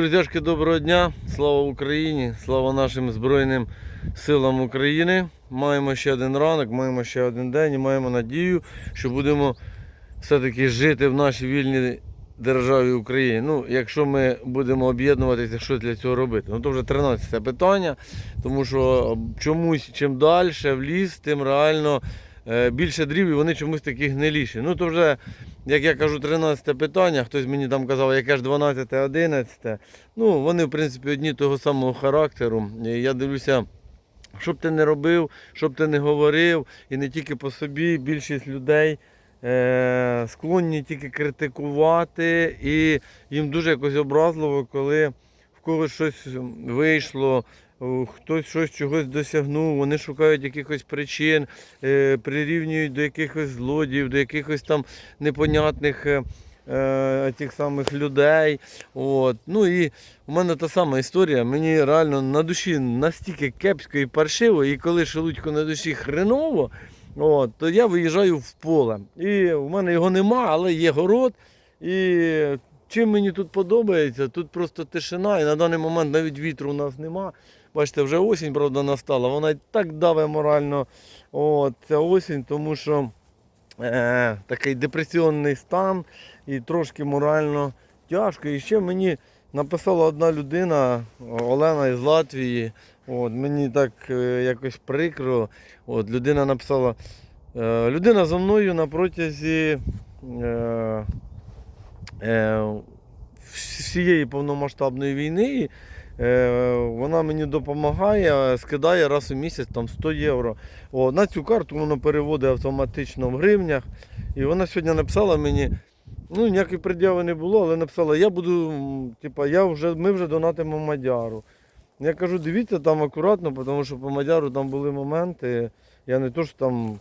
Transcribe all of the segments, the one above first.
Друзяшки, доброго дня! Слава Україні! Слава нашим Збройним силам України! Маємо ще один ранок, маємо ще один день і маємо надію, що будемо все-таки жити в нашій вільній державі Україні. Ну, якщо ми будемо об'єднуватися, що для цього робити? Ну, то вже 13 питання, тому що чомусь чим далі в ліс, тим реально більше дрів і вони чомусь такі гниліші. Ну, то вже як я кажу, 13 питання, хтось мені там казав, яке ж 12, 11. Ну, вони, в принципі, одні того самого характеру. Я дивлюся, що б ти не робив, що б ти не говорив, і не тільки по собі, більшість людей е- склонні тільки критикувати, і їм дуже якось образливо, коли когось щось вийшло. Хтось щось чогось досягнув, вони шукають якихось причин, е, прирівнюють до якихось злодіїв, до якихось там непонятних е, е, тих самих людей. От. Ну і у мене та сама історія. Мені реально на душі настільки кепсько і паршиво, і коли шелудько на душі хреново, от, то я виїжджаю в поле. І у мене його нема, але є город. І чим мені тут подобається, тут просто тишина, і на даний момент навіть вітру у нас нема. Бачите, вже осінь, правда, настала. Вона і так даве морально. От, ця осінь, тому що е, такий депресіонний стан і трошки морально тяжко. І ще мені написала одна людина, Олена із Латвії. От, мені так е, якось прикро. От, людина написала, е, людина за мною на протязі е, всієї повномасштабної війни. Е, Вона мені допомагає, скидає раз у місяць там 100 євро. О, на цю карту воно переводить автоматично в гривнях. І вона сьогодні написала мені, ну ніякої пред'яви не було, але написала, я буду, типа, я вже, ми вже донатимо Мадяру. Я кажу, дивіться там акуратно, тому що по Мадяру там були моменти. Я не то, що там,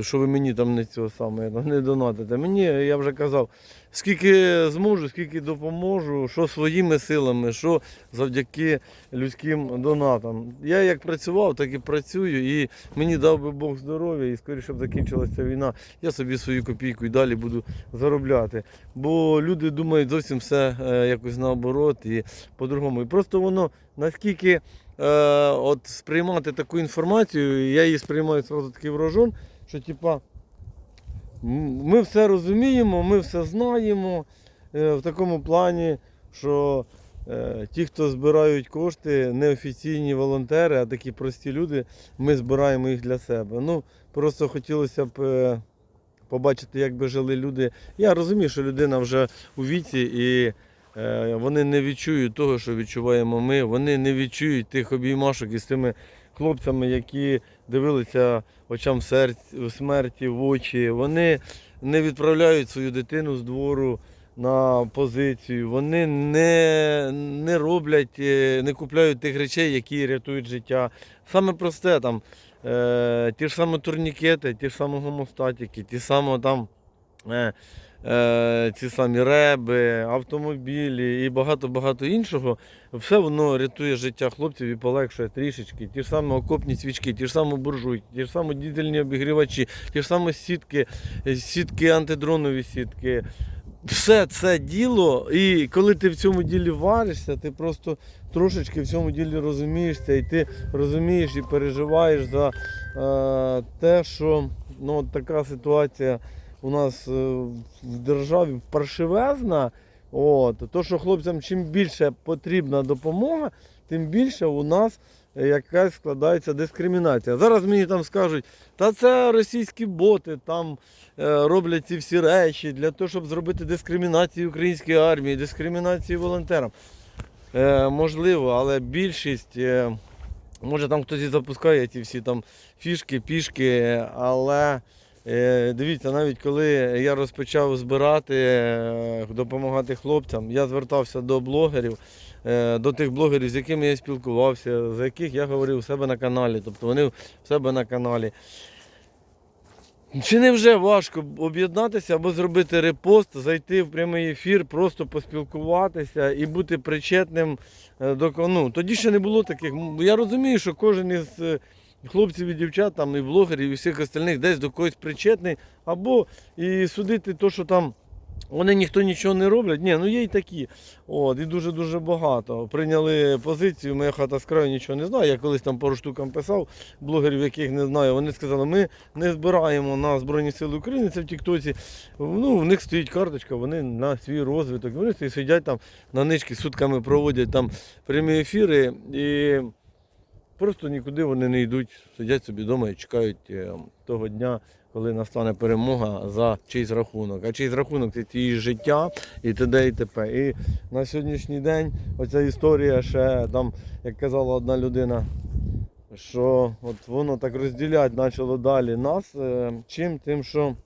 що ви мені там не цього саме, не донатите. Мені, я вже казав, скільки зможу, скільки допоможу, що своїми силами, що завдяки людським донатам. Я як працював, так і працюю. І мені дав би Бог здоров'я, і скоріше б закінчилася війна, я собі свою копійку і далі буду заробляти. Бо люди думають зовсім все е, якось наоборот і по-другому. І просто воно наскільки от сприймати таку інформацію, я її сприймаю зразу такий врожон, що типа. Ми все розуміємо, ми все знаємо е, в такому плані, що е, ті, хто збирають кошти, неофіційні волонтери, а такі прості люди, ми збираємо їх для себе. Ну, просто хотілося б е, побачити, як би жили люди. Я розумію, що людина вже у віці і е, вони не відчують того, що відчуваємо ми. Вони не відчують тих обіймашок із тими хлопцями, які дивилися очам серць, смерті в очі. Вони не відправляють свою дитину з двору на позицію. Вони не, не роблять, е, не купляють тих речей, які рятують життя. Саме просте там. Е, ті ж самі турнікети, ті ж самі гомостатики, ті самі там. Е, е, ці самі реби, автомобілі і багато-багато іншого, все воно рятує життя хлопців і полегшує трішечки. Ті ж самі окопні свічки, ті ж самі буржуйки, ті ж самі дізельні обігрівачі, ті ж самі сітки, сітки антидронові сітки. Все це діло, і коли ти в цьому ділі варишся, ти просто трошечки в цьому ділі розумієшся, і ти розумієш і переживаєш за е, те, що ну, така ситуація у нас е, в державі паршивезна. От, то, що хлопцям чим більше потрібна допомога, тим більше у нас якась складається дискримінація. Зараз мені там скажуть, та це російські боти там е, роблять ці всі речі для того, щоб зробити дискримінацію української армії, дискримінацію волонтерам. Е, можливо, але більшість. Е, Може там хтось і запускає ці всі там фішки, пішки, але дивіться, навіть коли я розпочав збирати, е, допомагати хлопцям, я звертався до блогерів, е, до тих блогерів, з якими я спілкувався, за яких я говорив у себе на каналі, тобто вони в себе на каналі. Чи не вже важко об'єднатися або зробити репост, зайти в прямий ефір, просто поспілкуватися і бути причетним е, до ко- ну, Тоді ще не було таких. Я розумію, що кожен із е, хлопців і дівчат, там, і блогерів, і всіх остальних десь до когось причетний, або і судити то, що там Вони ніхто нічого не роблять. Ні, ну є й такі. От, і дуже-дуже багато. Прийняли позицію, моя хата з краю нічого не знає. Я колись там пару штукам писав, блогерів, яких не знаю. Вони сказали, ми не збираємо на Збройні Сили України, це в Тіктоці. Ну, в них стоїть карточка, вони на свій розвиток. Вони сидять там на нички, сутками проводять там прямі ефіри і просто нікуди вони не йдуть, сидять собі вдома і чекають е, того дня, коли настане перемога за чийсь рахунок. А чийсь рахунок це ті життя і т.д. і т.п. І на сьогоднішній день оця історія ще там, як казала одна людина, що от воно так розділяти почало далі нас. е, Чим? Тим, що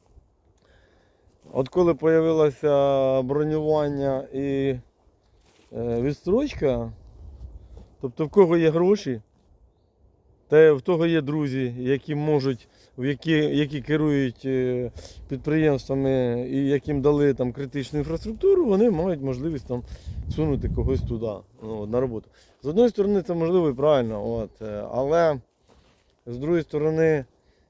от коли з'явилося бронювання і е, відстрочка, тобто в кого є гроші, та в того є друзі, які можуть, які, які керують е, підприємствами і яким дали там критичну інфраструктуру, вони мають можливість там сунути когось туди ну, на роботу. З одної сторони, це можливо і правильно, от, е, але з другої сторони,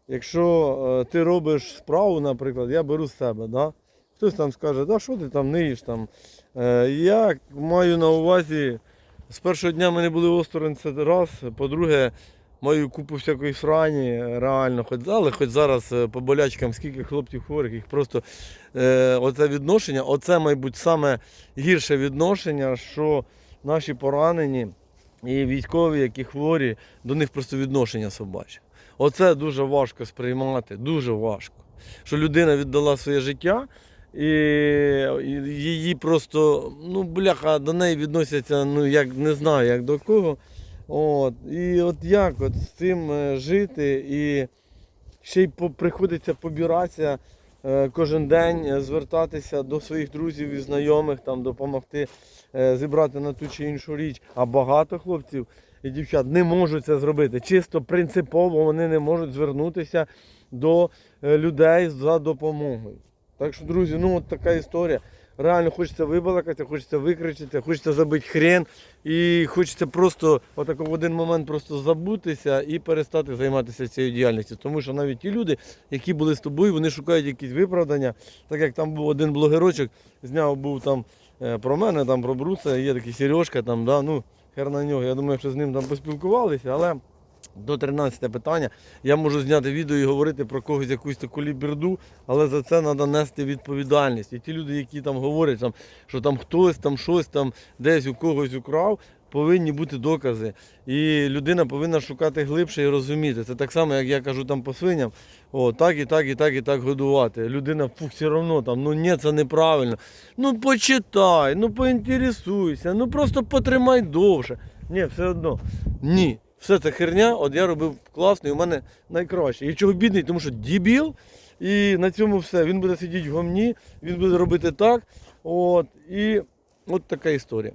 якщо е, ти робиш справу, наприклад, я беру з себе, да? хтось там скаже, да, що ти там ниєш там. Я маю на увазі, з першого дня ми не були осторонь, це раз. По-друге, маю купу всякої срані, реально, хоч, але хоч зараз е, по болячкам, скільки хлопців хворих, їх просто е, оце відношення, оце, мабуть, саме гірше відношення, що наші поранені і військові, які хворі, до них просто відношення собаче. Оце дуже важко сприймати, дуже важко. Що людина віддала своє життя, і її просто, ну, бляха, до неї відносяться, ну, як не знаю, як до кого. От, і от як от з цим е, жити, і ще й приходиться побиратися е, кожен день, е, звертатися до своїх друзів і знайомих, там, допомогти зібрати на ту чи іншу річ. А багато хлопців і дівчат не можуть це зробити. Чисто принципово вони не можуть звернутися до людей за допомогою. Так що, друзі, ну от така історія. Реально хочеться вибалакати, хочеться викричати, хочеться забити хрен. І хочеться просто отако в один момент просто забутися і перестати займатися цією діяльністю. Тому що навіть ті люди, які були з тобою, вони шукають якісь виправдання. Так як там був один блогерочок, зняв був там е, про мене, там про Бруса, є такий Сережка, там, да, ну, хер на нього. Я думаю, що з ним там поспілкувалися, але. До 13 питання. Я можу зняти відео і говорити про когось якусь таку ліберду, але за це треба нести відповідальність. І ті люди, які там говорять, там, що там хтось там щось там десь у когось украв, повинні бути докази. І людина повинна шукати глибше і розуміти. Це так само, як я кажу там по свиням, о, так і так, і так, і так годувати. Людина фух, все одно там, ну ні, це неправильно. Ну почитай, ну поінтересуйся, ну просто потримай довше. Ні, все одно. Ні. Все це херня, от я робив класний, у мене найкраще. І чого бідний, тому що дібіл, і на цьому все. Він буде сидіти в гомні, він буде робити так. От, і от така історія.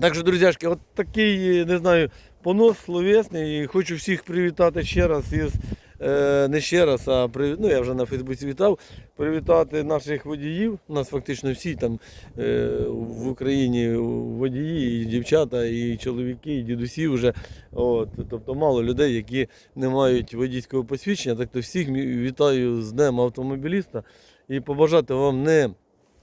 Так що, друзяшки, от такий, не знаю, понос словесний. І хочу всіх привітати ще раз із. Е, Не ще раз, а при, ну я вже на Фейсбуці вітав. Привітати наших водіїв. У нас фактично всі там е, в Україні водії, і дівчата, і чоловіки, і дідусі вже. От, тобто мало людей, які не мають водійського посвідчення. Так то всіх вітаю з Днем автомобіліста і побажати вам не,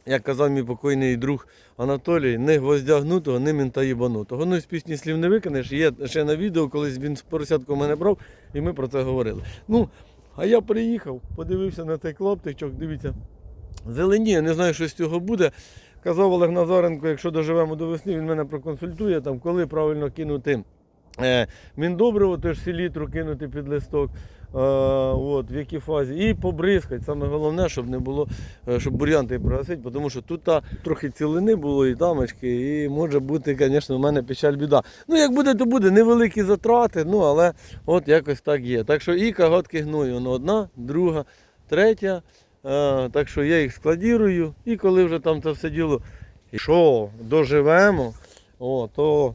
як казав мій покойний друг Анатолій, не гвоздя гнутого, не мента їбанутого. Ну, з пісні слів не виконеш. Є ще на відео, колись він з поросятку мене брав, і ми про це говорили. Ну, а я приїхав, подивився на цей клаптичок, дивіться, зеленіє, не знаю, що з цього буде. Казав Олег Назаренко, якщо доживемо до весни, він мене проконсультує, там, коли правильно кинути е, міндобриво, теж селітру кинути під листок, от, в якій фазі. І побризкати. Саме головне, щоб не було, е, щоб бур'янти прогасити, тому що тут трохи цілини було і тамочки, і може бути, звісно, у мене печаль біда. Ну, як буде, то буде. Невеликі затрати, ну, але от якось так є. Так що і каготки гною, воно одна, друга, третя. Е, так що я їх складірую, і коли вже там це все діло, що, доживемо, о, то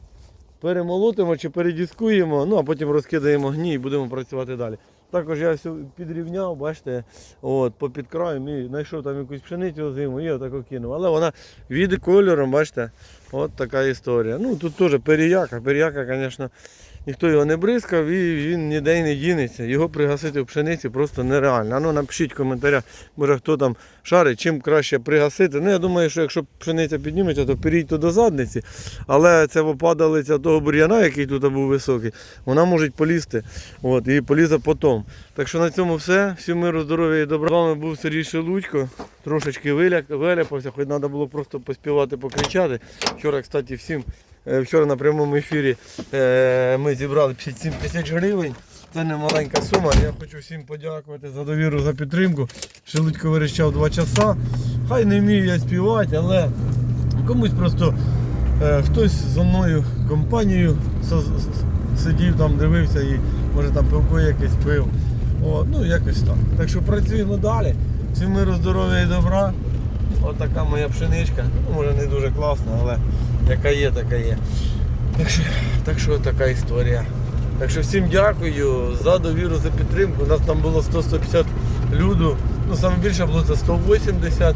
перемолотимо чи передіскуємо, ну а потім розкидаємо гній і будемо працювати далі. Також я все підрівняв, бачите, от, попід краєм і знайшов там якусь пшеницю зиму і отако кинув. Але вона від кольором, бачите, от така історія. Ну тут теж переяка, Періяка, звісно, ніхто його не бризкав і він ніде не дінеться. Його пригасити в пшениці просто нереально. А ну напишіть в коментарях, може хто там шарить, чим краще пригасити. Ну я думаю, що якщо пшениця підніметься, то перейдь то до задниці. Але це падалиця того бур'яна, який тут був високий, вона може полізти. От, і полізе потім. Так що на цьому все. Всім миру, здоров'я і добра. З вами був Сергій Шелудько. Трошечки виляпався, хоч треба було просто поспівати, покричати. Вчора, кстати, всім. Е, Вчора на прямому ефірі е, ми зібрали 57 тисяч гривень. Це не маленька сума. Я хочу всім подякувати за довіру, за підтримку. Шелудько вирішав 2 часа. Хай не вмію я співати, але комусь просто е, хтось зі мною компанією сидів там, дивився і може там пивко якесь пив. О, ну якось так. Так що працюємо далі. Всім миру, здоров'я і добра. От така моя пшеничка. Ну, може не дуже класна, але яка є, така є. Так що, так що така історія. Так що всім дякую за довіру, за підтримку. У нас там було 100-150 люду. Ну, саме більше було це 180.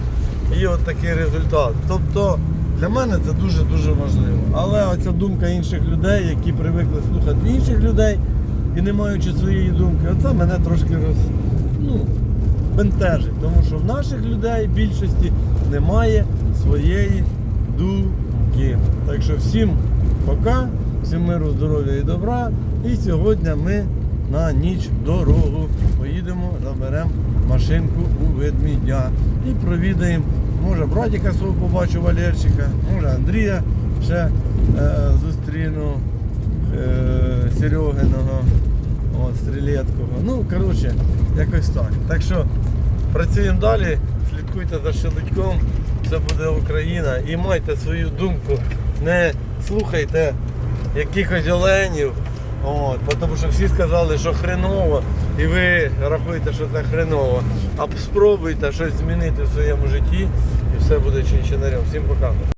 І от такий результат. Тобто для мене це дуже-дуже важливо. Але оця думка інших людей, які привикли слухати інших людей і не маючи своєї думки, оце мене трошки роз, ну, бентежить. Тому що в наших людей більшості немає своєї думки. Так що всім пока, всім миру, здоров'я і добра. І сьогодні ми на ніч дорогу поїдемо, заберемо машинку у ведмідя і провідаємо. Може братика свого побачу Валерчика, може Андрія ще е, зустріну е, Серегиного, от, Стрілецького. Ну, коротше, якось так. Так що працюємо далі, слідкуйте за шелудьком, це буде Україна і майте свою думку. Не слухайте якихось оленів. От, тому що всі сказали, що хреново, і ви рахуєте, що це хреново. А спробуйте щось змінити в своєму житті і все буде чинчинарем. Всім пока.